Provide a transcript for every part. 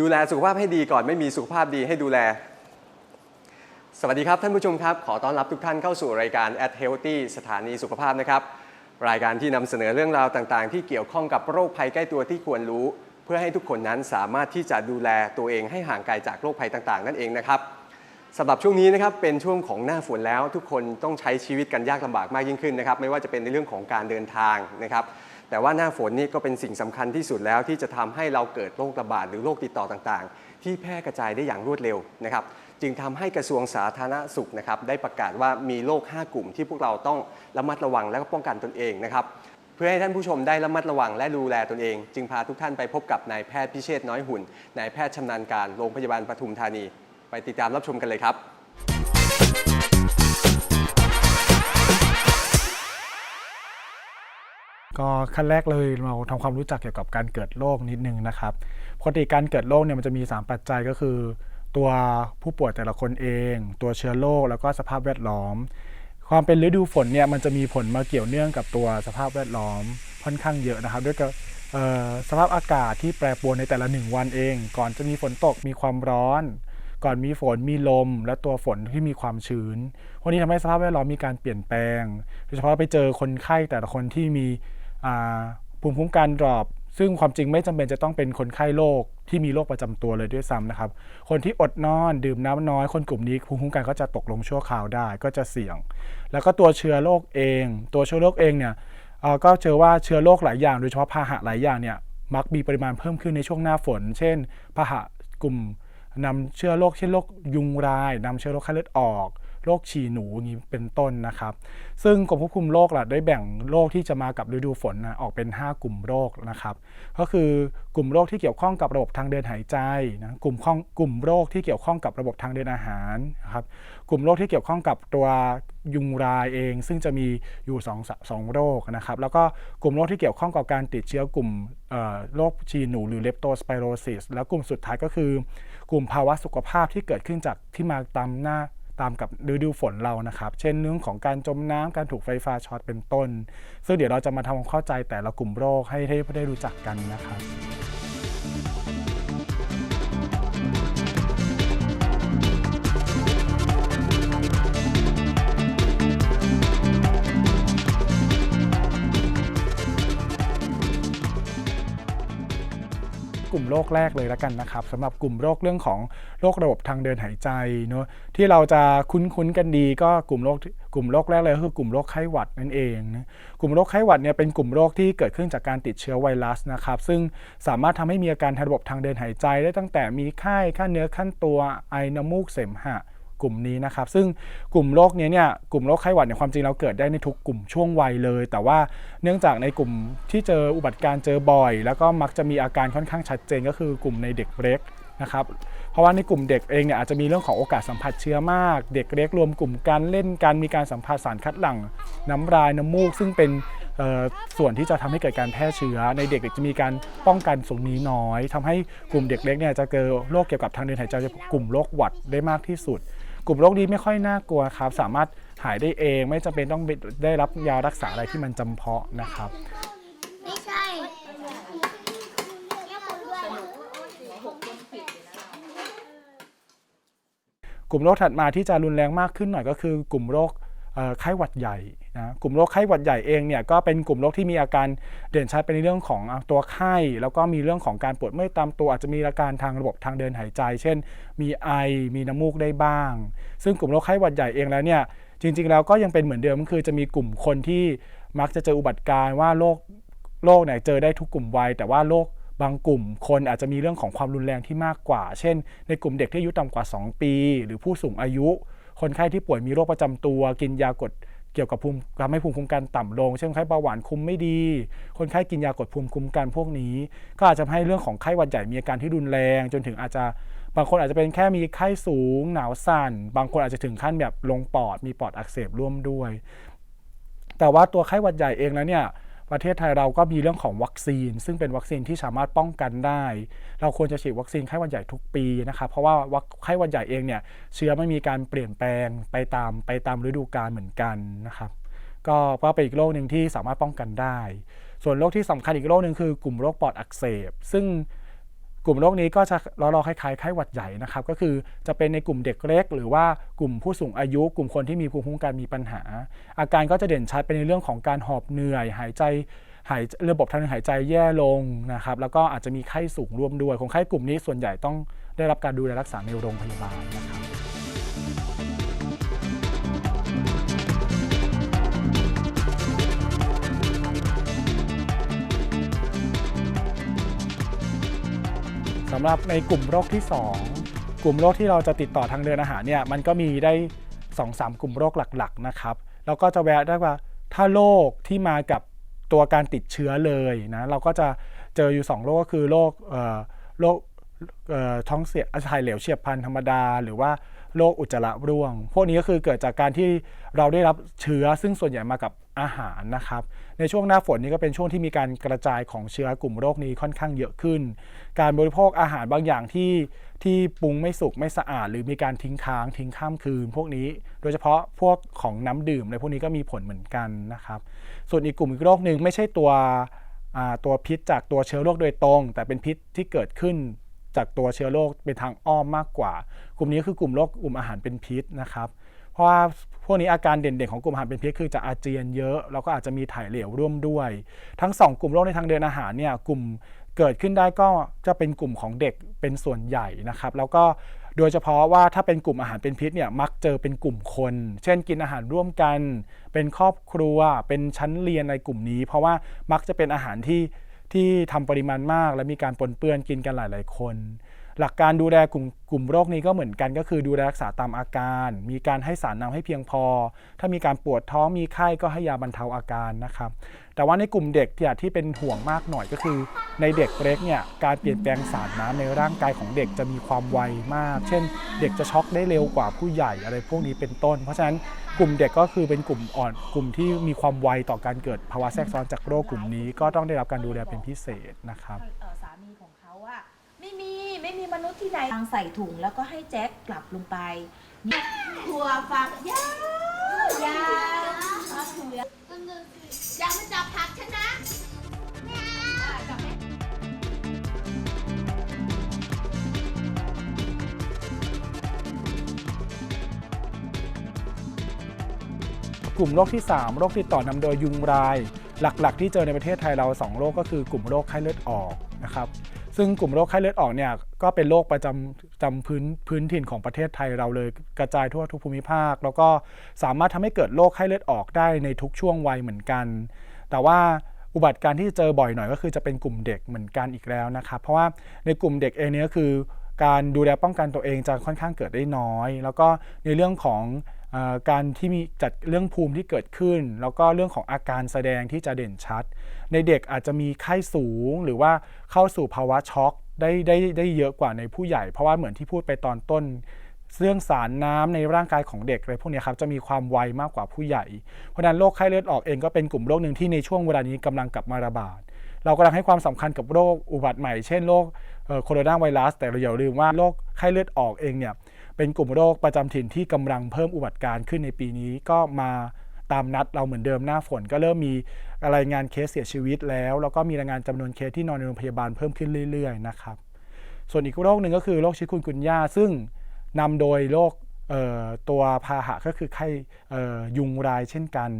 ดูแลสุขภาพให้ดีก่อนไม่มีสุขภาพดีให้ดูแล สวัสดีครับท่านผู้ชมครับ ขอต้อนรับทุกท่านเข้าสู่รายการ At Healthy สถานีสุขภาพนะครับ รายการที่นำเสนอเรื่องราวต่างๆ ที่เกี่ยวข้องกับโรคภัยใกล้ตัวที่ควรรู้ เพื่อให้ทุกคนนั้นสามารถที่จะดูแลตัวเองให้ห่างไกลจากโรคภัยต่างๆ นั่นเองนะครับสำหรับช่วงนี้นะครับเป็นช่วงของหน้าฝนแล้ว ทุกคนต้องใช้ชีวิตกันยากลำบากมากยิ่งขึ้นนะครับ ไม่ว่าจะเป็นในเรื่องของการเดินทางนะครับ แต่ว่าหน้าฝนนี่ก็เป็นสิ่งสำคัญที่สุดแล้วที่จะทำให้เราเกิดโรคระบาดหรือโรคติดต่อต่างๆ ที่แพร่กระจายได้อย่างรวดเร็วนะครับ จึงทำให้กระทรวงสาธารณสุขนะครับได้ประกาศว่ามีโรค 5 กลุ่มที่พวกเราต้องระมัดระวังและก็ป้องกันตนเองนะครับเพื่อให้ท่านผู้ชมได้ระมัดระวังและดูแลตนเอง จึงพาทุกท่านไปพบกับนายแพทย์พิเชษน้อยหุ่นนายแพทย์ชำนาญการโรงพยาบาลปทุมธานี ไปติดตามรับชมกันเลยครับ ก็ขั้นแรกเลยเราทำความรู้จักเกี่ยวกับการเกิดโรคนิดนึงนะครับปกติการเกิดโรคเนี่ยมันจะมี 3 ปัจจัยก็คือ ตัวผู้ป่วยแต่ละคนเอง ตัวเชื้อโรคแล้วก็สภาพแวดล้อม ความเป็นฤดูฝนเนี่ยมันจะมีผลมาเกี่ยวเนื่องกับตัวสภาพแวดล้อมค่อนข้างเยอะนะครับ ด้วยกับสภาพอากาศที่แปรปรวนในแต่ละหนึ่งวันเอง ก่อนจะมีฝนตกมีความร้อน ก่อนมีฝนมีลม และตัวฝนที่มีความชื้นวันนี้ทำให้สภาพแวดล้อมมีการเปลี่ยนแปลง โดยเฉพาะไปเจอคนไข้แต่ละคนที่มีภูมิคุ้มกันดรอปซึ่งความจริงไม่จำเป็นจะต้องเป็นคนไข้โรค ที่มีโรคประจำตัวเลยด้วยซ้ำนะครับ คนที่อดนอนดื่มน้ำน้อย คนกลุ่มนี้ภูมิคุ้มกันก็จะตกลงชั่วคราวได้ก็จะเสี่ยง แล้วก็ตัวเชื้อโรคเอง ตัวเชื้อโรคเองเนี่ยก็เจอว่าเชื้อโรคหลายอย่างโดยเฉพาะพาหะหลายอย่างเนี่ยมักมีปริมาณเพิ่มขึ้นในช่วงหน้าฝน เช่นพาหะกลุ่มนำเชื้อโรคเช่นโรคยุงรายนำเชื้อโรคไข้เลือดออก โรคฉี่หนูงนี้เป็นต้นนะครับ ซึ่งกรมควบคุมโรคล่ะได้แบ่งโรคที่จะมากับฤดูฝนนะออกเป็น 5 กลุ่มโรคนะครับ ก็คือกลุ่มโรคที่เกี่ยวข้องกับระบบทางเดินหายใจนะกลุ่มข้องกลุ่มโรคที่เกี่ยวข้องกับระบบทางเดินอาหารนะครับกลุ่มโรคที่เกี่ยวข้องกับตัวยุงรายเอง ซึ่งจะมีอยู่2องสองโรคนะครับ แล้วก็กลุ่มโรคที่เกี่ยวข้องกับการติดเชื้อกลุ่มโรคฉี่หนูหรือเลปโตสไปโรซิสแล้วกลุ่มสุดท้ายก็คือ กลุ่มภาวะสุขภาพที่เกิดขึ้นจากที่มาตามหน้า ตามกับฤดูฝนเรานะครับ เช่นเรื่องของการจมน้ำการถูกไฟฟ้าช็อตเป็นต้น ซึ่งเดี๋ยวเราจะมาทำความเข้าใจแต่ละกลุ่มโรคให้ได้รู้จักกันนะครับ กลุ่มโรคแรกเลยแล้วกันนะครับสำหรับกลุ่มโรคเรื่องของโรคระบบทางเดินหายใจเนอะที่เราจะคุ้นๆกันดีก็กลุ่มโรคกลุ่มโรคแรกเลยก็คือกลุ่มโรคไข้หวัดนั่นเองนะกลุ่มโรคไข้หวัดเนี่ยเป็นกลุ่มโรคที่เกิดขึ้นจากการติดเชื้อไวรัสนะครับซึ่งสามารถทำให้มีอาการทางระบบทางเดินหายใจ ได้ตั้งแต่มีไข้ขั้นเนื้อขั้นตัวไอน้ำมูกเสมหะ กลุ่มนี้นะครับ ซึ่งกลุ่มโรคนี้เนี่ยกลุ่มโรคไข้หวัดเนี่ยความจริงเราเกิดได้ในทุกกลุ่มช่วงวัยเลย แต่ว่าเนื่องจากในกลุ่มที่เจออุบัติการ์เจอบ่อย แล้วก็มักจะมีอาการค่อนข้างชัดเจนก็คือกลุ่มในเด็กเล็กนะครับเพราะว่าในกลุ่มเด็กเองเนี่ยอาจจะมีเรื่องของโอกาสสัมผัสเชื้อมาก เด็กเล็กรวมกลุ่มกันเล่นกันมีการสัมผัสสารคัดหลั่งน้ำลายน้ำมูก ซึ่งเป็นส่วนที่จะทำให้เกิดการแพร่เชื้อ ในเด็กๆจะมีการป้องกันตรงนี้น้อยทำให้กลุ่มเด็กเล็กเนี่ยจะเจอโรคเกี่ยวกับทางเดินหายใจกลุ่มโรคหวัดได้มากที่สุด กลุ่มโรคนี้ไม่ค่อยน่ากลัวครับ สามารถหายได้เองไม่จำเป็นต้องได้รับยารักษาอะไรที่มันจำเพาะนะครับ ไม่ใช่กลุ่มโรคถัดมาที่จะรุนแรงมากขึ้นหน่อยก็คือกลุ่มโรคไข้หวัดใหญ่ นะกลุ่มโรคไข้หวัดใหญ่เองเนี่ยก็เป็นกลุ่มโรคที่มีอาการเด่นชัดเป็นในเรื่องของตัวไข้ แล้วก็มีเรื่องของการปวดเมื่อยตามตัวอาจจะมีอาการทางระบบทางเดินหายใจ เช่น มีไอมีน้ำมูกได้บ้าง ซึ่งกลุ่มโรคไข้หวัดใหญ่เองแล้วเนี่ยจริงๆแล้วก็ยังเป็นเหมือนเดิมก็คือจะมีกลุ่มคนที่มักจะเจออุบัติการ์ว่าโรคโรคเนี่ยเจอได้ทุกกลุ่มวัยแต่ว่าโรคบางกลุ่มคนอาจจะมีเรื่องของความรุนแรงที่มากกว่า เช่น ในกลุ่มเด็กที่อายุต่ำกว่า 2 ปี หรือผู้สูงอายุ คนไข้ที่ป่วยมีโรคประจำตัว กินยากด เกี่ยวกับภูมิทำให้ภูมิคุ้มกันต่ำลง เช่นคนไข้เบาหวานคุมไม่ดี คนไข้กินยากดภูมิคุ้มกันพวกนี้ ก็อาจจะทำให้เรื่องของไข้หวัดใหญ่มีอาการที่รุนแรง จนถึงอาจจะบางคนอาจจะเป็นแค่มีไข้สูง หนาวสั่น บางคนอาจจะถึงขั้นแบบลงปอดมีปอดอักเสบร่วมด้วย แต่ว่าตัวไข้หวัดใหญ่เองแล้วเนี่ย ประเทศไทยเราก็มีเรื่องของวัคซีน ซึ่งเป็นวัคซีนที่สามารถป้องกันได้ เราควรจะฉีดวัคซีนไข้หวัดใหญ่ทุกปีนะครับเพราะว่าวัคไข้หวัดใหญ่เองเนี่ยเชื้อไม่มีการเปลี่ยนแปลงไปตามไปตามฤดูกาลเหมือนกันนะครับก็ก็เป็นอีกโรคหนึ่งที่สามารถป้องกันได้ ส่วนโรคที่สำคัญอีกโรคหนึ่งคือกลุ่มโรคปอดอักเสบ ซึ่ง กลุ่มโรคนี้ก็จะเราเราคล้ายๆไข้หวัดใหญ่นะครับ ก็คือจะเป็นในกลุ่มเด็กเล็ก หรือว่ากลุ่มผู้สูงอายุ กลุ่มคนที่มีภูมิคุ้มกันมีปัญหา อาการก็จะเด่นชัดเป็นในเรื่องของการหอบเหนื่อย หายใจหายระบบทางเดินหายใจแย่ลงนะครับ แล้วก็อาจจะมีไข้สูงร่วมด้วยคนไข้กลุ่มนี้ส่วนใหญ่ต้องได้รับการดูแลรักษาในโรงพยาบาลนะครับ สำหรับในกลุ่มโรคที่ 2 กลุ่มโรคที่เราจะติดต่อทางเดินอาหารเนี่ยมันก็มีได้ 2-3 กลุ่มโรคหลัก ๆ นะครับ แล้วก็จะแวะได้ว่าถ้าโรคที่มากับตัวการติดเชื้อเลยนะเราก็จะเจออยู่ 2 โรคก็คือโรคโรค ท้องเสียถ่ายเหลวเฉียบพลันธรรมดา หรือว่าโรคอุจจาระร่วง พวกนี้ก็คือเกิดจากการที่เราได้รับเชื้อซึ่งส่วนใหญ่มากับอาหารนะครับ ในช่วงหน้าฝนนี้ก็เป็นช่วงที่มีการกระจายของเชื้อกลุ่มโรคนี้ค่อนข้างเยอะขึ้น การบริโภคอาหารบางอย่างที่ที่ปรุงไม่สุกไม่สะอาด หรือมีการทิ้งค้างทิ้งข้ามคืน พวกนี้โดยเฉพาะพวกของน้ำดื่มในพวกนี้ก็มีผลเหมือนกันนะครับ ส่วนอีกกลุ่มอีกโรคหนึ่งไม่ใช่ตัวตัวพิษจากตัวเชื้อโรคโดยตรง แต่เป็นพิษที่เกิดขึ้น จากตัวเชื้อโรคเป็นทางอ้อมมากกว่า กลุ่มนี้คือกลุ่มโรคกลุ่มอาหารเป็นพิษนะครับเพราะว่าพวกนี้อาการเด่นๆของกลุ่มอาหารเป็นพิษคือจะอาเจียนเยอะแล้วก็อาจจะมีถ่ายเหลวร่วมด้วย ทั้งสองกลุ่มโรคในทางเดินอาหารเนี่ยกลุ่มเกิดขึ้นได้ก็จะเป็นกลุ่มของเด็กเป็นส่วนใหญ่นะครับ แล้วก็โดยเฉพาะว่าถ้าเป็นกลุ่มอาหารเป็นพิษเนี่ยมักเจอเป็นกลุ่มคน เช่นกินอาหารร่วมกัน เป็นครอบครัว เป็นชั้นเรียนในกลุ่มนี้ เพราะว่ามักจะเป็นอาหารที่ ที่ทำปริมาณมาก และมีการปนเปื้อนกินกันหลาย ๆ คน หลักการดูแลกลุ่มกลุ่มโรคนี้ก็เหมือนกัน ก็คือดูแลรักษาตามอาการ มีการให้สารน้ำให้เพียงพอ ถ้ามีการปวดท้องมีไข้ก็ให้ยาบรรเทาอาการนะครับ แต่ว่าในกลุ่มเด็กที่ที่เป็นห่วงมากหน่อยก็คือ ในเด็กเล็กเนี่ยการเปลี่ยนแปลงสารน้ำในร่างกายของเด็กจะมีความไวมาก เช่น เด็กจะช็อกได้เร็วกว่าผู้ใหญ่อะไรพวกนี้เป็นต้น เพราะฉะนั้นกลุ่มเด็กก็คือเป็นกลุ่มอ่อนกลุ่มที่มีความไวต่อการเกิดภาวะแทรกซ้อนจากโรคกลุ่มนี้ ก็ต้องได้รับการดูแลเป็นพิเศษนะครับ ไม่มีไม่มีมนุษย์ที่ไหนทางใส่ถุงแล้วก็ให้แจ็คกลับลงไปนี่ถั่วฝักยาวยาวมะเขืออย่ามาจับผักฉันนะ กลุ่มโรคที่ 3 โรคติดต่อนำโดยยุงลาย หลักๆ ที่เจอในประเทศไทยเรา 2 โรคก็คือกลุ่มโรคไข้เลือดออกนะครับ ซึ่งกลุ่มโรคไข้เลือดออกเนี่ยก็เป็นโรคประจำจำพื้นพื้นถิ่นของประเทศไทยเราเลยกระจายทั่วทุกภูมิภาค แล้วก็สามารถทำให้เกิดโรคไข้เลือดออกได้ในทุกช่วงวัยเหมือนกัน แต่ว่าอุบัติการณ์ที่เจอบ่อยหน่อยก็คือจะเป็นกลุ่มเด็กเหมือนกันอีกแล้วนะครับเพราะว่าในกลุ่มเด็กเองเนี่ยก็คือการดูแลป้องกันตัวเองจะค่อนข้างเกิดได้น้อย แล้วก็ในเรื่องของ การที่มีจัดเรื่องภูมิที่เกิดขึ้น แล้วก็เรื่องของอาการแสดงที่จะเด่นชัด ในเด็กอาจจะมีไข้สูงหรือว่าเข้าสู่ภาวะช็อกได้ได้ได้เยอะกว่าในผู้ใหญ่ เพราะว่าเหมือนที่พูดไปตอนต้นเรื่องสารน้ำในร่างกายของเด็กอะไรพวกนี้ครับจะมีความไวมากกว่าผู้ใหญ่ เพราะนั้นโรคไข้เลือดออกเองก็เป็นกลุ่มโรคหนึ่งที่ในช่วงเวลานี้กำลังกลับมาระบาด เรากำลังให้ความสำคัญกับโรคอุบัติใหม่ เช่นโรคโคโรนาไวรัส แต่เราอย่าลืมว่าโรคไข้เลือดออกเองเนี่ย เป็นกลุ่มโรคประจำถิ่นที่กำลังเพิ่มอุบัติการ์ขึ้นในปีนี้ก็มาตามนัดเราเหมือนเดิมหน้าฝน ก็เริ่มมีรายงานเคสเสียชีวิตแล้ว แล้วก็มีรายงานจำนวนเคสที่นอนในโรงพยาบาลเพิ่มขึ้นเรื่อยๆนะครับส่วนอีกโรคหนึ่งก็คือโรคชิคุนกุนย่าซึ่งนำโดยโรคตัวพาหะก็คือไข่อยุงรายเช่นกัน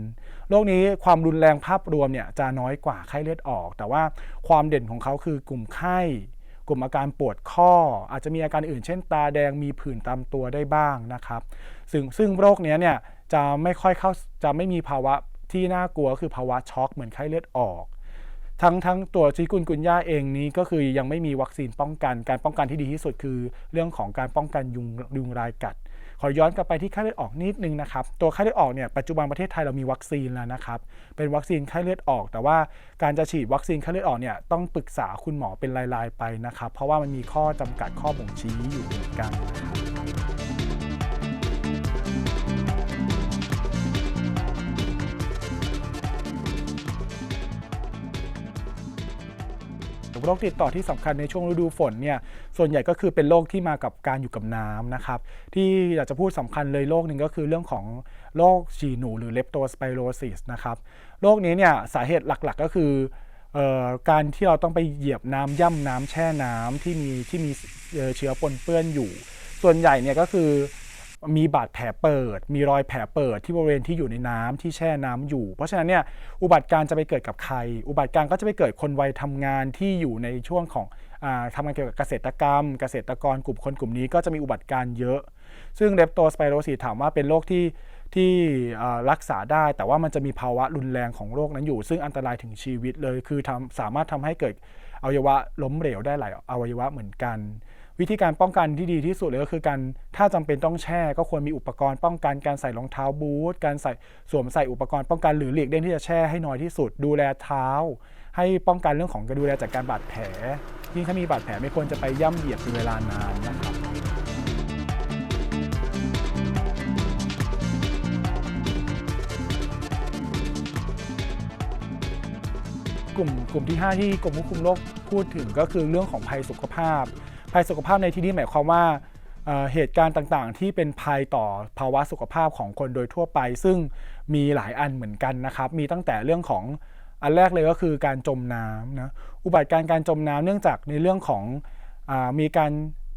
โรคนี้ความรุนแรงภาพรวมเนี่ยจะน้อยกว่าไข้เลือดออก แต่ว่าความเด่นของเขาคือกลุ่มไข้ กลุ่มอาการปวดข้อ อาจจะมีอาการอื่น เช่น ตาแดงมีผื่นตามตัวได้บ้างนะครับ ซึ่งซึ่งโรคเนี้ยเนี่ยจะไม่ค่อยเข้าจะไม่มีภาวะที่น่ากลัวคือภาวะช็อกเหมือนไข้เลือดออก ทั้งทั้งตัวชิกุนกุนย่าเองนี้ก็คือยังไม่มีวัคซีนป้องกัน การป้องกันที่ดีที่สุดคือ เรื่องของการป้องกันยุงยุงรายกัด ขอย้อนกลับไปที่ไข้เลือดออกนิดนึงนะครับ ตัวไข้เลือดออกเนี่ยปัจจุบันประเทศไทยเรามีวัคซีนแล้วนะครับ เป็นวัคซีนไข้เลือดออก แต่ว่าการจะฉีดวัคซีนไข้เลือดออกเนี่ยต้องปรึกษาคุณหมอเป็นรายๆไปนะครับ เพราะว่ามันมีข้อจำกัดข้อบ่งชี้อยู่เหมือนกัน โรคติดต่อที่สำคัญในช่วงฤดูฝนเนี่ยส่วนใหญ่ก็คือเป็นโรคที่มากับการอยู่กับน้ำนะครับที่อยากจะพูดสำคัญเลยโรคหนึ่งก็คือเรื่องของโรคฉี่หนูหรือเลปโตสไปโรซิสนะครับโรคนี้เนี่ยสาเหตุหลักๆก็คือการที่เราต้องไปเหยียบน้ำย่ำน้ำแช่น้ำที่มีที่มีเอ่อเชื้อปนเปื้อนอยู่ ส่วนใหญ่เนี่ยก็คือ มีบาดแผลเปิด มีรอยแผลเปิดที่บริเวณที่อยู่ในน้ำที่แช่น้ำอยู่ เพราะฉะนั้นเนี่ยอุบัติการ์จะไปเกิดกับใคร อุบัติการ์ก็จะไปเกิดคนวัยทำงานที่อยู่ในช่วงของอทำงานเกี่ยวกับเกษตรกรรม เกษตรกรกลุ่มคนกลุ่มนี้ก็จะมีอุบัติการ์เยอะ ซึ่งเลปโตสไปโรซิสถามว่าเป็นโรคที่ที่รักษาได้แต่ว่ามันจะมีภาวะรุนแรงของโรคนั้นอยู่ ซึ่งอันตรายถึงชีวิตเลยคือทำสามารถทำให้เกิดอวัยวะล้มเหลวได้หลายอวัยวะเหมือนกัน วิธีการป้องกันที่ดีที่สุดเลยก็คือการถ้าจำเป็นต้องแช่ก็ควรมีอุปกรณ์ป้องกันการใส่รองเท้าบูทการใส่สวมใส่อุปกรณ์ป้องกันหรือหลีกเลี่ยงที่จะแช่ให้น้อยที่สุด ดูแลเท้า ให้ป้องกันเรื่องของการดูแลจากการบาดแผล ยิ่งถ้ามีบาดแผลไม่ควรจะไปย่ำเหยียบเป็นเวลานานนะครับกลุ่มกลุ่มที่ 5 ที่กรมควบคุมโรคพูดถึงก็คือเรื่องของภัยสุขภาพ ภัยสุขภาพในที่นี้หมายความว่าเเหตุการณ์ต่างๆ ที่เป็นภัยต่อภาวะสุขภาพของคนโดยทั่วไป ซึ่งมีหลายอันเหมือนกันนะครับ มีตั้งแต่เรื่องของอันแรกเลยก็คือการจมน้ำนะอุบัติการณ์การจมน้ำเนื่องจากในเรื่องของอมีการ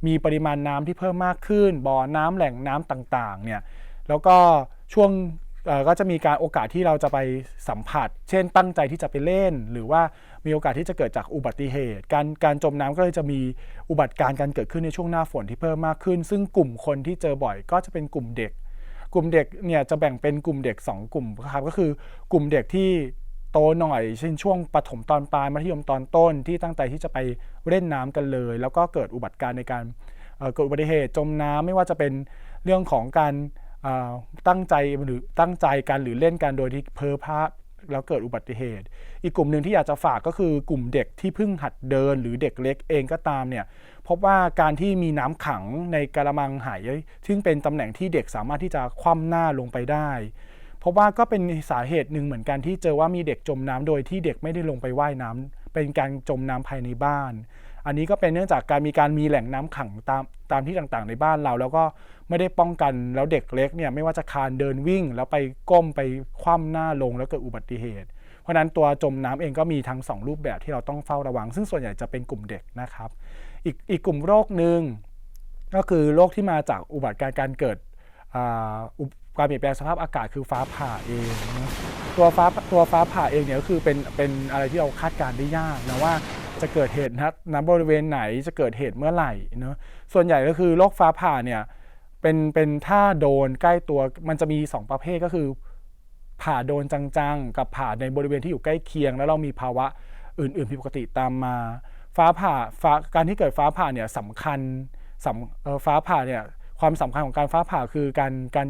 มีปริมาณน้ำที่เพิ่มมากขึ้นบ่อน้ำแหล่งน้ำต่างๆเนี่ยแล้วก็ช่วง ก็จะมีการโอกาสที่เราจะไปสัมผัส เช่น ตั้งใจที่จะไปเล่น หรือว่ามีโอกาสที่จะเกิดจากอุบัติเหตุ การการจมน้ำก็เลยจะมีอุบัติการณ์การเกิดขึ้นในช่วงหน้าฝนที่เพิ่มมากขึ้น ซึ่งกลุ่มคนที่เจอบ่อยก็จะเป็นกลุ่มเด็ก กลุ่มเด็กเนี่ยจะแบ่งเป็นกลุ่มเด็ก 2 กลุ่มครับก็คือกลุ่มเด็กที่โตหน่อยเช่นช่วงปฐมตอนปลายมัธยมตอนต้นที่ตั้งใจที่จะไปเล่นน้ำกันเลย แล้วก็เกิดอุบัติการณ์ในการเกิดอุบัติเหตุจมน้ำไม่ว่าจะเป็นเรื่องของการ ตั้งใจหรือตั้งใจกันหรือเล่นกันโดยที่เพ้อพาแล้วเกิดอุบัติเหตุ อีกกลุ่มหนึ่งที่อยากจะฝากก็คือกลุ่มเด็กที่เพิ่งหัดเดินหรือเด็กเล็กเองก็ตามเนี่ยพบว่าการที่มีน้ำขังในกระมังหาย ซึ่งเป็นตำแหน่งที่เด็กสามารถที่จะคว่ำหน้าลงไปได้เพราะว่าก็เป็นสาเหตุหนึ่งเหมือนกันที่เจอว่ามีเด็กจมน้ำโดยที่เด็กไม่ได้ลงไปว่ายน้ำเป็นการจมน้ำภายในบ้าน อันนี้ก็เป็นเนื่องจากการมีการมีแหล่งน้ำขังตามตามที่ต่างๆ ในบ้านเรา แล้วก็ ไม่ได้ป้องกันแล้วเด็กเล็กเนี่ยไม่ว่าจะคานเดินวิ่ง แล้วไปก้มไปคว่ำหน้าลงแล้วเกิดอุบัติเหตุ เพราะนั้นตัวจมน้ำเองก็มีทั้งสองรูปแบบที่เราต้องเฝ้าระวัง ซึ่งส่วนใหญ่จะเป็นกลุ่มเด็กนะครับ อีกอีกกลุ่มโรคหนึ่งก็คือโรคที่มาจากอุบัติการณ์การเกิดอ่าอุการเปลี่ยนแปลงสภาพอากาศคือฟ้าผ่าเองนะตัวฟ้าตัวฟ้าผ่าเองเนี่ยก็คือเป็นเป็นอะไรที่เราคาดการได้ยากนะว่าจะเกิดเหตุนะณบริเวณไหนจะเกิดเหตุเมื่อไหร่เนาะส่วนใหญ่ก็คือโรคฟ้าผ่าเนี่ย เป็นเป็นถ้าโดนใกล้ตัวมันจะมี 2 ประเภทก็คือ ผ่าโดนจังๆ กับผ่าในบริเวณที่อยู่ใกล้เคียง แล้วเรามีภาวะอื่นๆผิดปกติตามมา ฟ้าผ่าฟ้าการที่เกิดฟ้าผ่าเนี่ยสำคัญสำเออฟ้าผ่าเนี่ยความสำคัญของการฟ้าผ่าคือการการ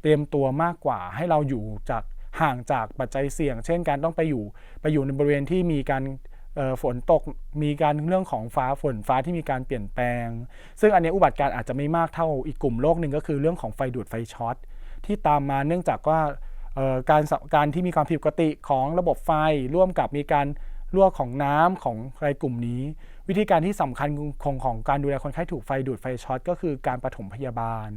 เตรียมตัวมากกว่า ให้เราอยู่จากห่างจากปัจจัยเสี่ยง เช่น การต้องไปอยู่ไปอยู่ในบริเวณที่มีการ ฝนตกมีการเรื่องของฟ้าฝนฟ้าที่มีการเปลี่ยนแปลง ซึ่งอันนี้อุบัติการ์อาจจะไม่มากเท่าอีกกลุ่มโรคหนึ่งก็คือเรื่องของไฟดูดไฟช็อตที่ตามมาเนื่องจากว่าการสการที่มีความผิดปกติของระบบไฟร่วมกับมีการ รั่วของน้ำของรายกลุ่มนี้ วิธีการที่สำคัญของของการดูแลคนไข้ถูกไฟดูดไฟช็อตก็คือการปฐมพยาบาล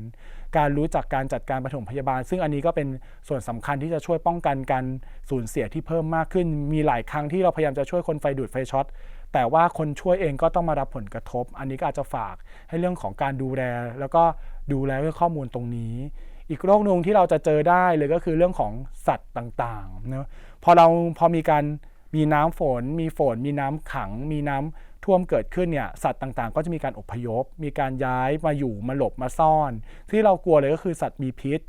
การรู้จักการจัดการปฐมพยาบาล ซึ่งอันนี้ก็เป็นส่วนสำคัญที่จะช่วยป้องกันการสูญเสียที่เพิ่มมากขึ้น มีหลายครั้งที่เราพยายามจะช่วยคนไฟดูดไฟช็อตแต่ว่าคนช่วยเองก็ต้องมารับผลกระทบ อันนี้ก็อาจจะฝากให้เรื่องของการดูแล แล้วก็ดูแลเรื่องข้อมูลตรงนี้ อีกโรคหนึ่งที่เราจะเจอได้เลยก็คือเรื่องของสัตว์ต่างๆเนอะพอเราพอมีการ มีน้ำฝน มีฝน มีน้ำขัง มีน้ำท่วมเกิดขึ้นเนี่ยสัตว์ต่างๆ ก็จะมีการอพยพ มีการย้ายมาอยู่มาหลบมาซ่อน ที่เรากลัวเลยก็คือสัตว์มีพิษ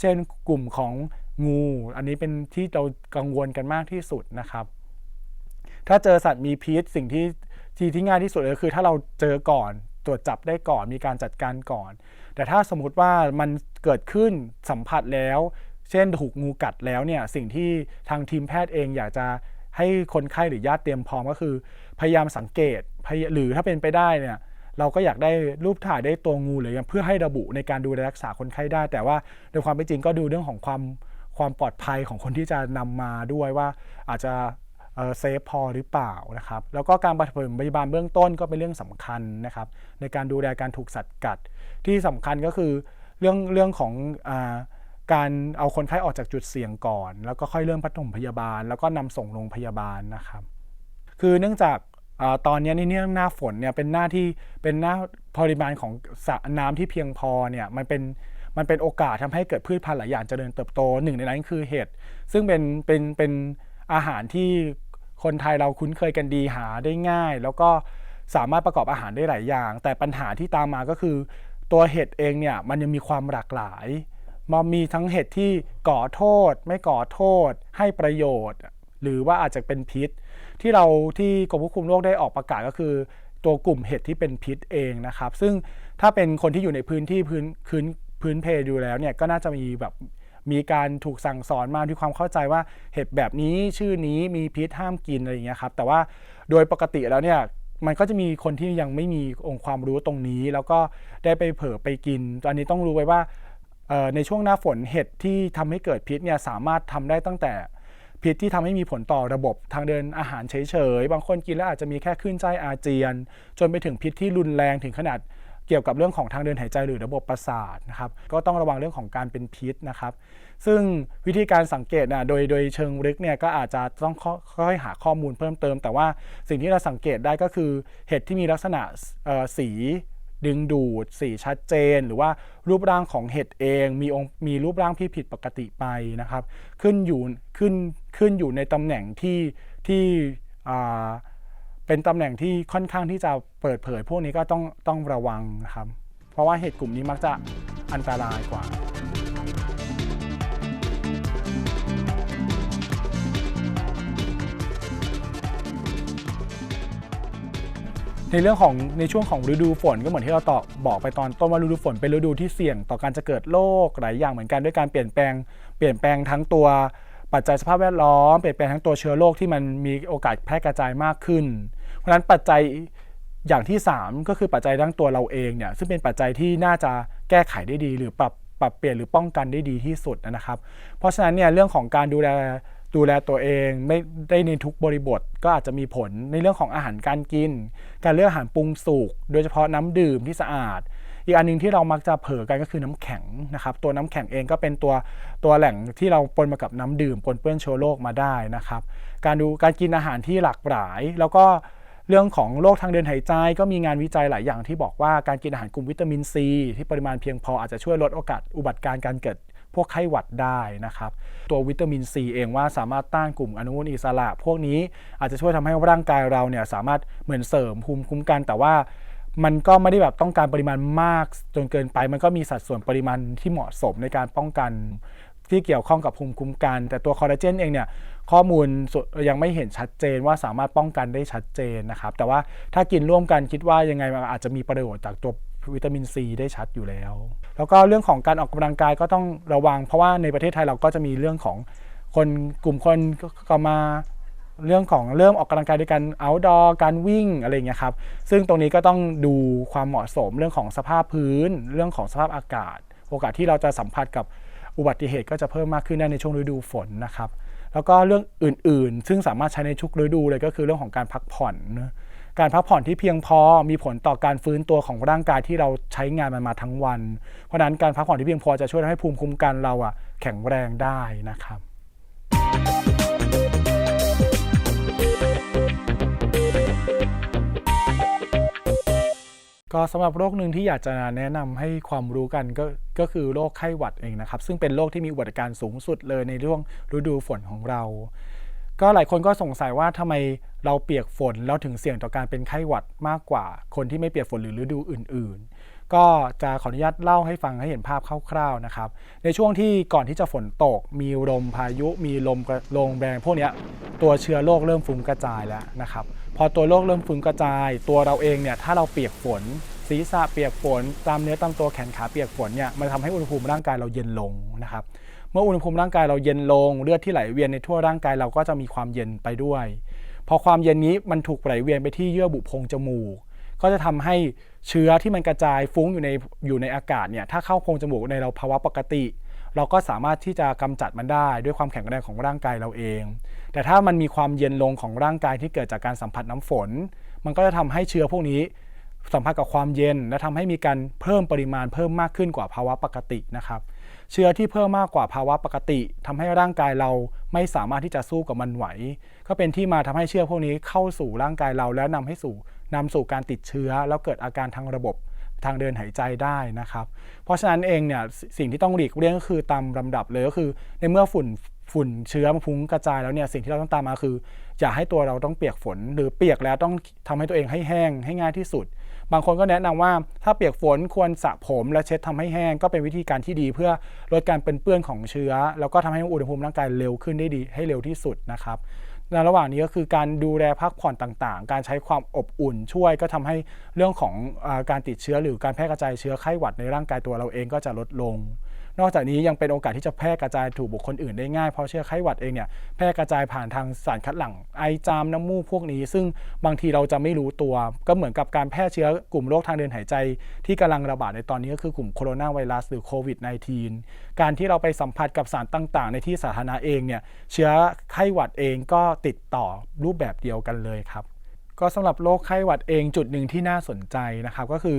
เช่นกลุ่มของงู อันนี้เป็นที่เรากังวลกันมากที่สุดนะครับ ถ้าเจอสัตว์มีพิษสิ่งที่ที่ที่ง่ายที่สุดเลยคือ ถ้าเราเจอก่อนตรวจจับได้ก่อนมีการจัดการก่อน แต่ถ้าสมมุติว่ามันเกิดขึ้นสัมผัสแล้ว เช่นถูกงูกัดแล้วเนี่ยสิ่งที่ทางทีมแพทย์เองอยากจะ ให้คนไข้หรือญาติเตรียมพร้อมก็คือ พยายามสังเกตหรือถ้าเป็นไปได้เนี่ยเราก็อยากได้รูปถ่ายได้ตัวงูหรือยังเพื่อให้ระบุในการดูแลรักษาคนไข้ได้ แต่ว่าโดยความเป็นจริงก็ดูเรื่องของความความปลอดภัยของคนที่จะนำมาด้วยว่าอาจจะเซฟพอหรือเปล่านะครับ แล้วก็การปฐมพยาบาลเบื้องต้นก็เป็นเรื่องสำคัญนะครับ ในการดูแลการถูกสัตว์กัดที่สำคัญก็คือเรื่องเรื่องของอ การเอาคนไข้ออกจากจุดเสี่ยงก่อน แล้วก็ค่อยเริ่มปฐมพยาบาล แล้วก็นำส่งโรงพยาบาลนะครับ คือเนื่องจากอตอนนี้ยนี่เนี่ยหน้าฝนเนี่ยเป็นหน้าที่เป็นหน้าปริมาณของสระน้ำที่เพียงพอเนี่ยมันเป็นมันเป็นโอกาสทำให้เกิดพืชพันธุ์หลายอย่างเจริญเติบโตหนึ่งในนั้นคือเห็ดซึ่งเป็นเป็นเป็นอาหารที่คนไทยเราคุ้นเคยกันดีหาได้ง่าย แล้วก็สามารถประกอบอาหารได้หลายอย่าง แต่ปัญหาที่ตามมาก็คือ ตัวเห็ดเองเนี่ยมันยังมีความหลากหลาย มันมีทั้งเห็ดที่ก่อโทษ ไม่ก่อโทษ ให้ประโยชน์ หรือว่าอาจจะเป็นพิษ ที่เราที่กรมควบคุมโรคได้ออกประกาศก็คือ ตัวกลุ่มเห็ดที่เป็นพิษเองนะครับ ซึ่งถ้าเป็นคนที่อยู่ในพื้นที่พื้นพื้นพื้นเพดูแล้วเนี่ยก็น่าจะมีแบบมีการถูกสั่งสอนมาด้วยความเข้าใจว่าเห็ดแบบนี้ชื่อนี้มีพิษห้ามกินอะไรอย่างเงี้ยครับแต่ว่าโดยปกติแล้วเนี่ยมันก็จะมีคนที่ยังไม่มีองค์ความรู้ตรงนี้ แล้วก็ได้ไปเผลอไปกินตอนนี้ต้องรู้ไว้ว่า ในช่วงหน้าฝนเห็ดที่ทำให้เกิดพิษเนี่ยสามารถทำได้ตั้งแต่พิษที่ทำให้มีผลต่อระบบทางเดินอาหารเฉยๆ บางคนกินแล้วอาจจะมีแค่คลื่นไส้อาเจียน จนไปถึงพิษที่รุนแรงถึงขนาดเกี่ยวกับเรื่องของทางเดินหายใจหรือระบบประสาทนะครับ ก็ต้องระวังเรื่องของการเป็นพิษนะครับ ซึ่งวิธีการสังเกตนะโดยโดยเชิงลึกเนี่ยก็อาจจะต้องค่อยหาข้อมูลเพิ่มเติม แต่ว่าสิ่งที่เราสังเกตได้ก็คือเห็ดที่มีลักษณะสี ดึงดูด สีชัดเจน หรือว่ารูปร่างของเห็ดเอง มีองค์มีรูปร่างที่ผิดปกติไปนะครับ ขึ้นอยู่ขึ้นขึ้นอยู่ในตำแหน่งที่ที่อ่าเป็นตำแหน่งที่ค่อนข้างที่จะเปิดเผย พวกนี้ก็ต้องต้องระวังนะครับ เพราะว่าเห็ดกลุ่มนี้มักจะอันตรายกว่า ในเรื่องของในช่วงของฤดูฝนก็เหมือนที่เราตอบบอกไปตอนต้นว่าฤดูฝนเป็นฤดูที่เสี่ยงต่อการจะเกิดโรคหลายอย่างเหมือนกันด้วยการเปลี่ยนแปลงเปลี่ยนแปลงทั้งตัวปัจจัยสภาพแวดล้อมเปลี่ยนแปลงทั้งตัวเชื้อโรคที่มันมีโอกาสแพร่กระจายมากขึ้น เพราะฉะนั้นปัจจัยอย่างที่ 3 ก็คือปัจจัยทั้งตัวเราเองเนี่ยซึ่งเป็นปัจจัยที่น่าจะแก้ไขได้ดี หรือปรับปรับเปลี่ยนหรือป้องกันได้ดีที่สุดนะครับ เพราะฉะนั้นเนี่ยเรื่องของการดูแล ดูแลตัวเองไม่ได้ในทุกบริบทก็อาจจะมีผลในเรื่องของอาหารการกิน การเลือกอาหารปรุงสุกโดยเฉพาะน้ำดื่มที่สะอาด อีกอันหนึงที่เรามักจะเผลอกันก็คือน้ำแข็งนะครับตัวน้ำแข็งเองก็เป็นตัวตัวแหล่งที่เราปนมากับน้ำดื่มปนเปื้อนเชื้อโรคมาได้นะครับการดูการกินอาหารที่หลากหลาย แล้วก็เรื่องของโรคทางเดินหายใจก็มีงานวิจัยหลายอย่างที่บอกว่าการกินอาหารกลุ่มวิตามินซีที่ปริมาณเพียงพออาจจะช่วยลดโอกาสอุบัติการณ์การเกิด พวกไข้หวัดได้นะครับ ตัววิตามินซีเองว่าสามารถต้านกลุ่มอนุมูลอิสระ พวกนี้อาจจะช่วยทำให้ร่างกายเราเนี่ยสามารถเหมือนเสริมภูมิคุ้มกัน แต่ว่ามันก็ไม่ได้แบบต้องการปริมาณมากจนเกินไป มันก็มีสัดส่วนปริมาณที่เหมาะสมในการป้องกันที่เกี่ยวข้องกับภูมิคุ้มกัน แต่ตัวคอลลาเจนเองเนี่ยข้อมูลยังไม่เห็นชัดเจนว่าสามารถป้องกันได้ชัดเจนนะครับ แต่ว่าถ้ากินร่วมกันคิดว่ายังไงมันอาจจะมีประโยชน์จากตัว วิตามินซีได้ชัดอยู่แล้ว แล้วก็เรื่องของการออกกำลังกายก็ต้องระวัง เพราะว่าในประเทศไทยเราก็จะมีเรื่องของคนกลุ่มคนก็มาเรื่องของเริ่มออกกำลังกายด้วยการ outdoor การวิ่งอะไรอย่างเงี้ยครับ ซึ่งตรงนี้ก็ต้องดูความเหมาะสมเรื่องของสภาพพื้น เรื่องของสภาพอากาศ โอกาสที่เราจะสัมผัสกับอุบัติเหตุก็จะเพิ่มมากขึ้นได้ในช่วงฤดูฝนนะครับ แล้วก็เรื่องอื่นๆ ซึ่งสามารถใช้ในทุกฤดูเลยก็คือเรื่องของการพักผ่อนนะ การพักผ่อนที่เพียงพอมีผลต่อการฟื้นตัวของร่างกายที่เราใช้งานมันมาทั้งวัน เพราะนั้นการพักผ่อนที่เพียงพอจะช่วยทำให้ภูมิคุ้มกันเราอะแข็งแรงได้นะครับก็สำหรับโรคหนึ่งที่อยากจะแนะนำให้ความรู้กันก็ก็คือโรคไข้หวัดเองนะครับ ซึ่งเป็นโรคที่มีอุบัติการณ์สูงสุดเลยในช่วงฤดูฝนของเรา ก็หลายคนก็สงสัยว่าทำไม เราเปียกฝนแล้วถึงเสี่ยงต่อการเป็นไข้หวัดมากกว่า คนที่ไม่เปียกฝนหรือฤดูอื่น ๆ ก็จะขออนุญาตเล่าให้ฟังให้เห็นภาพคร่าวๆนะครับ ในช่วงที่ก่อนที่จะฝนตก มีลมพายุมีลมลมแรงพวกนี้ตัวเชื้อโรคเริ่มฟุ้งกระจายแล้วนะครับ พอตัวโรคเริ่มฟุ้งกระจาย ตัวเราเองเนี่ยถ้าเราเปียกฝนศีรษะเปียกฝนตามเนื้อตามตัวแขนขาเปียกฝนเนี่ยมันทำให้อุณหภูมิร่างกายเราเย็นลงนะครับเมื่ออุณหภูมิร่างกายเราเย็นลง เลือดที่ไหลเวียนในทั่วร่างกายเราก็จะมีความเย็นไปด้วย พอความเย็นนี้มันถูกไหลเวียนไปที่เยื่อบุโพรงจมูก ก็จะทำให้เชื้อที่มันกระจายฟุ้งอยู่ในอยู่ในอากาศเนี่ยถ้าเข้าโพรงจมูกในเราภาวะปกติ เราก็สามารถที่จะกำจัดมันได้ด้วยความแข็งแรงของร่างกายเราเอง แต่ถ้ามันมีความเย็นลงของร่างกายที่เกิดจากการสัมผัสน้ำฝน มันก็จะทำให้เชื้อพวกนี้สัมผัสกับความเย็น และทำให้มีการเพิ่มปริมาณเพิ่มมากขึ้นกว่าภาวะปกตินะครับ เชื้อที่เพิ่มมากกว่าภาวะปกติทำให้ร่างกายเราไม่สามารถที่จะสู้กับมันไหว ก็เป็นที่มาทำให้เชื้อพวกนี้เข้าสู่ร่างกายเราและนำให้สู่นำสู่การติดเชื้อ แล้วเกิดอาการทางระบบทางเดินหายใจได้นะครับ เพราะฉะนั้นเองเนี่ยสิ่งที่ต้องหลีกเลี่ยงก็คือตามลำดับเลยก็คือ ในเมื่อฝุ่นฝุ่นเชื้อมันฟุ้งกระจายแล้วเนี่ยสิ่งที่เราต้องตามมาคืออย่าให้ตัวเราต้องเปียกฝน หรือเปียกแล้วต้องทำให้ตัวเองให้แห้งให้ง่ายที่สุด บางคนก็แนะนำว่าถ้าเปียกฝนควรสระผมและเช็ดทำให้แห้ง ก็เป็นวิธีการที่ดีเพื่อลดการเป็นเปื้อนของเชื้อ แล้วก็ทำให้อุณหภูมิร่างกายเร็วขึ้นได้ดีให้เร็วที่สุดนะครับ ในระหว่างนี้ก็คือการดูแลพักผ่อนต่างๆ การใช้ความอบอุ่นช่วยก็ทำให้เรื่องของอการติดเชื้อหรือการแพร่กระจายเชื้อไข้หวัดในร่างกายตัวเราเองก็จะลดลง นอกจากนี้ยังเป็นโอกาสที่จะแพร่กระจายถูกบุคคลอื่นได้ง่ายเพราะเชื้อไข้หวัดเองเนี่ยแพร่กระจายผ่านทางสารคัดหลั่งไอจามน้ำมูกพวกนี้ ซึ่งบางทีเราจะไม่รู้ตัว ก็เหมือนกับการแพร่เชื้อกลุ่มโรคทางเดินหายใจ ที่กำลังระบาดในตอนนี้ก็คือกลุ่มโคโรนาไวรัสหรือโควิด -19 การที่เราไปสัมผัสกับสารต่าง ๆ ในที่สาธารณะเองเนี่ยเชื้อไข้หวัดเองก็ติดต่อรูปแบบเดียวกันเลยครับก็สำหรับโรคไข้หวัดเองจุดหนึ่งที่น่าสนใจนะครับก็คือ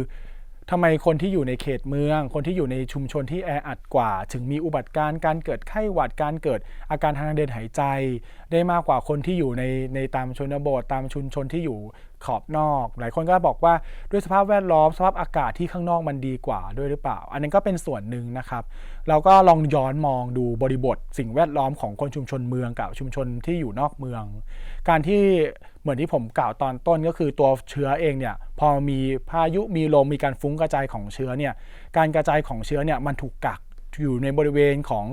ทำไมคนที่อยู่ในเขตเมือง คนที่อยู่ในชุมชนที่แออัดกว่า ถึงมีอุบัติการณ์การเกิดไข้หวัดการเกิดอาการทางเดินหายใจ ได้มากกว่าคนที่อยู่ในในตามชนบทตามชุมชนที่อยู่ขอบนอก หลายคนก็บอกว่าด้วยสภาพแวดล้อมสภาพอากาศที่ข้างนอกมันดีกว่าด้วยหรือเปล่า อันนั้นก็เป็นส่วนหนึ่งนะครับ เราก็ลองย้อนมองดูบริบท สิ่งแวดล้อมของคนชุมชนเมืองกับชุมชนที่อยู่นอกเมือง การที่ เหมือนที่ผมกล่าวตอนต้นก็คือตัวเชื้อเองเนี่ยพอมีพายุมีลมมีการฟุ้งกระจายของเชื้อเนี่ยการกระจายของเชื้อเนี่ยมันถูกกักอยู่ในบริเวณของ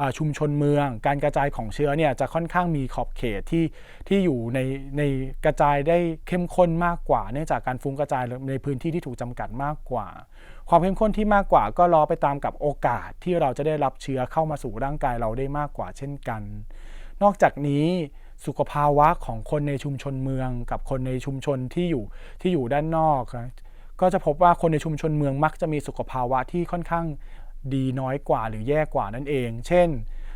อชุมชนเมือง การกระจายของเชื้อเนี่ยจะค่อนข้างมีขอบเขตที่ที่อยู่ในในกระจายได้เข้มข้นมากกว่า เนื่องจากการฟุ้งกระจายในพื้นที่ที่ถูกจำกัดมากกว่า ความเข้มข้นที่มากกว่าก็รอไปตามกับโอกาสที่เราจะได้รับเชื้อเข้ามาสู่ร่างกายเราได้มากกว่าเช่นกัน นอกจากนี้ สุขภาวะของคนในชุมชนเมือง กับคนในชุมชนที่อยู่ที่อยู่ด้านนอกนะก็จะพบว่าคนในชุมชนเมืองมักจะมีสุขภาวะที่ค่อนข้างดีน้อยกว่าหรือแย่กว่านั่นเอง เช่น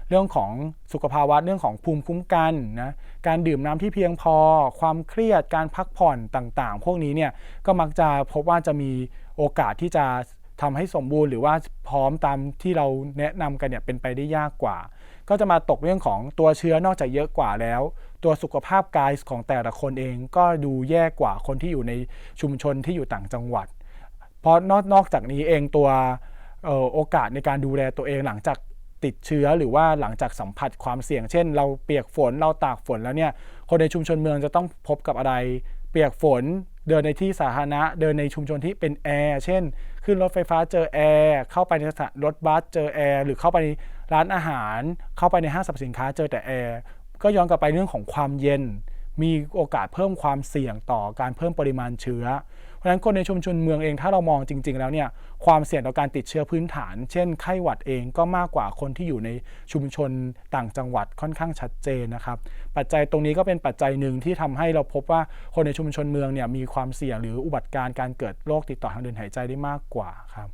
เรื่องของสุขภาวะเรื่องของภูมิคุ้มกันนะการดื่มน้ำที่เพียงพอ ความเครียดการพักผ่อนต่างๆ พวกนี้เนี่ยก็มักจะพบว่าจะมีโอกาสที่จะทำให้สมบูรณ์หรือว่าพร้อมตามที่เราแนะนำกันเนี่ยเป็นไปได้ยากกว่า ก็จะมาตกเรื่องของตัวเชื้อนอกจากเยอะกว่าแล้ว ตัวสุขภาพกายของแต่ละคนเองก็ดูแย่กว่าคนที่อยู่ในชุมชนที่อยู่ต่างจังหวัด เพราะนอกนอกจากนี้เองตัวออโอกาสในการดูแลตัวเองหลังจากติดเชื้อหรือว่าหลังจากสัมผัสความเสี่ยง เช่น เราเปียกฝนเราตากฝนแล้วเนี่ยคนในชุมชนเมืองจะต้องพบกับอะไร เปียกฝน เดินในที่สาธารณะ เดินในชุมชนที่เป็นแอร์เช่น ขึ้นรถไฟฟ้าเจอแอร์เข้าไปในสถานรถบัสเจอแอร์หรือเข้าไปในร้านอาหาร เข้าไปในห้างสรรพสินค้าเจอแต่แอร์ก็ย้อนกลับไปเรื่องของความเย็น มีโอกาสเพิ่มความเสี่ยงต่อการเพิ่มปริมาณเชื้อ ราะฉะนั้นคนในชุมชนเมืองเองถ้าเรามองจริง ๆ แล้วเนี่ยความเสี่ยงต่อการติดเชื้อพื้นฐาน เช่น ไข้หวัดเองก็มากกว่าคนที่อยู่ในชุมชนต่างจังหวัดค่อนข้างชัดเจนนะครับ ปัจจัยตรงนี้ก็เป็นปัจจัยหนึ่งที่ทำให้เราพบว่าคนในชุมชนเมืองเนี่ยมีความเสี่ยงหรืออุบัติการณ์การเกิดโรคติดต่อทางเดินหายใจได้มากกว่าครับ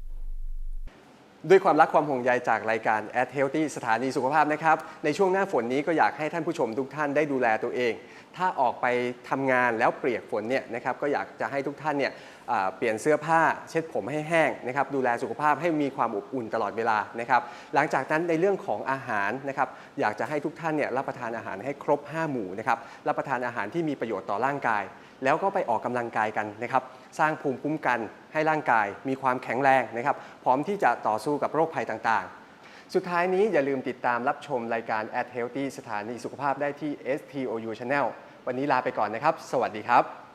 ด้วยความรักความห่วงใยจากรายการ At Healthy สถานีสุขภาพนะครับ ในช่วงหน้าฝนนี้ก็อยากให้ท่านผู้ชมทุกท่านได้ดูแลตัวเอง ถ้าออกไปทำงานแล้วเปียกฝนเนี่ยนะครับก็อยากจะให้ทุกท่านเนี่ยเปลี่ยนเสื้อผ้าเช็ดผมให้แห้งนะครับดูแลสุขภาพให้มีความอบอุ่นตลอดเวลานะครับ หลังจากนั้นในเรื่องของอาหารนะครับอยากจะให้ทุกท่านเนี่ยรับประทานอาหารให้ครบ 5 หมู่นะครับรับประทานอาหารที่มีประโยชน์ต่อร่างกาย แล้วก็ไปออกกำลังกายกันนะครับ สร้างภูมิคุ้มกันให้ร่างกายมีความแข็งแรงนะครับ พร้อมที่จะต่อสู้กับโรคภัยต่างๆ สุดท้ายนี้อย่าลืมติดตามรับชมรายการ At Healthy สถานีสุขภาพได้ที่ STOU Channel วันนี้ลาไปก่อนนะครับ สวัสดีครับ